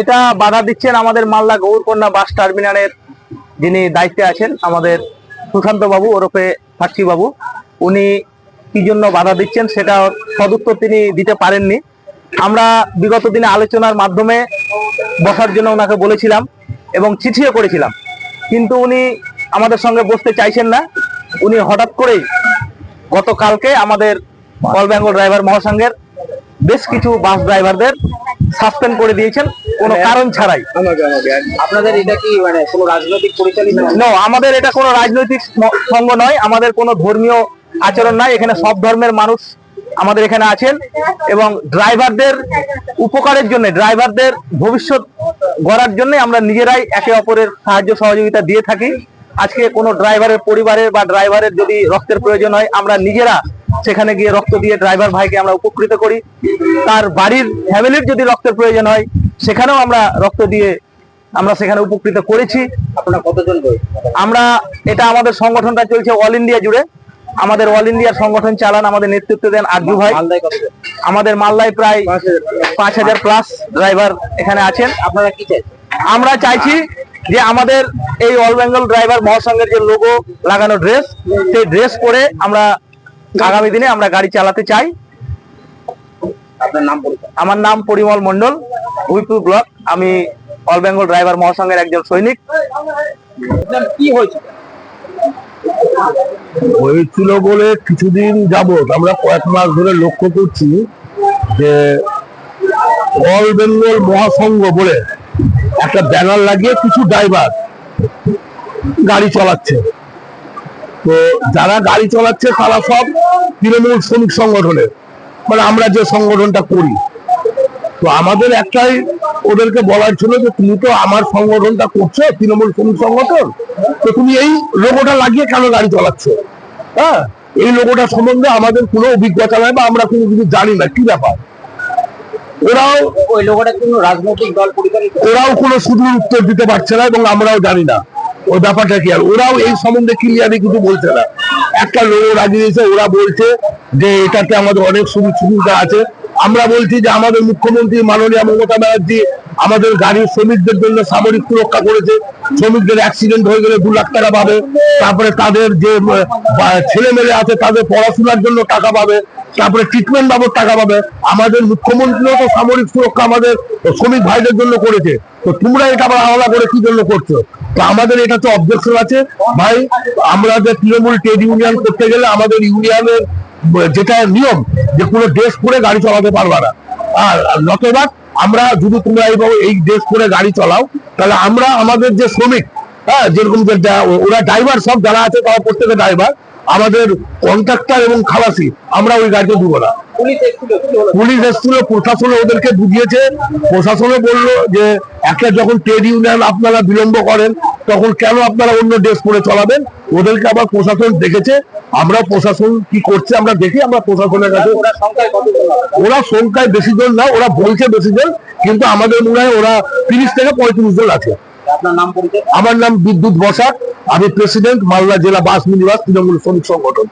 এটা বাধা দিচ্ছেন আমাদের মালদা গৌরকন্যা বাস টার্মিনালের যিনি দায়িত্বে আছেন, আমাদের সুশান্ত বাবু ওরফে সাক্ষী বাবু উনি কি জন্য বাধা দিচ্ছেন সেটা সদুত্তর তিনি দিতে পারেননি। আমরা বিগত দিনে আলোচনার মাধ্যমে বসার জন্য ওনাকে বলেছিলাম এবং চিঠিও করেছিলাম। কিন্তু উনি আমাদের সঙ্গে বসতে চাইছেন না। উনি হঠাৎ করেই গতকালকে আমাদের অল বেঙ্গল ড্রাইভার মহাসংঘের বেশ কিছু বাস ড্রাইভারদের সাসপেন্ড করে দিয়েছেন কোনো কারণ ছাড়াই। আপনাদের এটা কি মানে কোনো রাজনৈতিক পরিচালিত? নো আমাদের এটা কোনো রাজনৈতিক সঙ্গ নয় আমাদের কোনো ধর্মীয় আচরণ নাই এখানে সব ধর্মের মানুষ আমাদের এখানে আছেন এবং ড্রাইভারদের উপকারের জন্য ড্রাইভারদের ভবিষ্যৎ গড়ার জন্য আমরা নিজেরাই একে অপরের সাহায্য সহযোগিতা দিয়ে থাকি। আজকে কোনো ড্রাইভারের পরিবারের বা ড্রাইভারের যদি রক্তের প্রয়োজন হয় আমরা নিজেরা সেখানে গিয়ে রক্ত দিয়ে ড্রাইভার ভাইকে আমরা উপকৃত করি। তার বাড়ির ফ্যামিলির যদি রক্তের প্রয়োজন হয় সেখানেও আমরা রক্ত দিয়ে আমরা সেখানে উপকৃত করেছি। আপনারা কতজন আমরা এটা আমাদের সংগঠনটা চলছে অল ইন্ডিয়া জুড়ে। আমাদের অল ইন্ডিয়ার সংগঠন চালান আমাদের নেতৃত্ব দেন আরজু ভাই। আমাদের মাল্লায় প্রায় পাঁচ হাজার প্লাস ড্রাইভার এখানে আছেন। আপনারা কি চাইছেন? আমরা চাইছি যে আমাদের এই অল বেঙ্গল ড্রাইভার মহাসংঘের যে লোগো লাগানো ড্রেস সেই ড্রেস পরে আমরা আগামী দিনে আমরা গাড়ি চালাতে চাই। আপনার আমার নাম পরিমল মন্ডল উইপুর ব্লক। আমি অল বেঙ্গল ড্রাইভার মহাসংঘের একজন সৈনিক। কি হয়েছে? হয়েছিল বলে কিছুদিন যাবত আমরা কয়েক মাস ধরে লক্ষ্য করছি যে অল বেঙ্গল মহাসংঘ বলে একটা ব্যানার লাগিয়ে কিছু ড্রাইভার গাড়ি চালাচ্ছে। তো যারা গাড়ি চালাচ্ছে তারা সব তৃণমূল শ্রমিক সংগঠনের। মানে আমরা যে সংগঠনটা করি। তো আমাদের একটাই ওদেরকে বলার ছিল যে তুমি তো আমার সংগঠনটা করছ তৃণমূল শ্রমিক সংগঠন। তো তুমি এই লোগোটা লাগিয়ে কেন গাড়ি চালাচ্ছ? হ্যাঁ? এই লোগোটা সম্বন্ধে আমাদের কোনো অভিজ্ঞতা নাই বা আমরা কোনো কিছু জানি না। কি ব্যাপার? ওরাও ওই লোকটা কোনো রাজনৈতিক দল পরিচালিত ওরাও কোনো সুদূর উত্তর দিতে পারছে না এবং আমরাও জানি না। ওই ব্যাপারটা কি আর? ওরাও এই সম্বন্ধে ক্লিয়ারলি কিছু বলছে না। একটা লোক লাগিয়ে দিয়েছে ওরা বলছে যে এটাতে আমাদের অনেক সুযোগ সুবিধা আছে। আমরা বলছি যে আমাদের মুখ্যমন্ত্রী মাননীয় মমতা ব্যানার্জি আমাদের গাড়ির শ্রমিকদের জন্য সামরিক সুরক্ষা করেছে। শ্রমিকদের অ্যাক্সিডেন্ট হয়ে গেলে দু লাখ টাকা পাবে। তারপরে তাদের যে ছেলে মেয়ে আছে, তাদের পড়াশোনার জন্য টাকা পাবে। তারপরে ট্রিটমেন্ট বাবদ টাকা পাবে। আমাদের মুখ্যমন্ত্রীও তো সামরিক সুরক্ষা আমাদের শ্রমিক ভাইদের জন্য করেছে। তো তোমরা এটা আবার আলাদা করে কি জন্য করছ? আমাদের এটা তো অবজেকশন আছে। ভাই, আমরা যে তৃণমূল ট্রেড ইউনিয়ন করতে গেলে আমাদের ইউনিয়নের যেটা নিয়ম, যে কোনো ড্রেস পরে গাড়ি চালাতে পারবা না। আর নতবা আমরা যদি তোমরা এইভাবে এই ড্রেস পরে গাড়ি চালাও, তাহলে আমরা আমাদের যে শ্রমিক হ্যাঁ যেরকম ওরা ড্রাইভার সব যারা আছে তারা প্রত্যেকে ড্রাইভার আমাদের কন্ট্রাক্টর এবং খালাসি, আমরা ওই গাড়িতে দিব না। পুলিশ এসেছিল প্রশাসন ওদেরকে বুঝিয়েছে। প্রশাসনও বলল যে একটা যখন ট্রেড ইউনিয়ন আপনারা বিলম্ব করেন তখন কেন আপনারা অন্য ড্রেস পরে চলাবেন? ওদেরকে আবার প্রশাসন দেখেছে। আমরা প্রশাসন কি করছে আমরা দেখি আমরা প্রশাসনের কাছে ওরা সংখ্যায় বেশি জন না ওরা বলছে বেশি জন কিন্তু আমাদের মনে হয় ওরা তিরিশ থেকে পঁয়ত্রিশ জন আছে। আপনার আমার নাম বিদ্যুৎ বসাক আমি প্রেসিডেন্ট মালদা জেলা বাস মিনিবাস তৃণমূল শ্রমিক সংগঠন।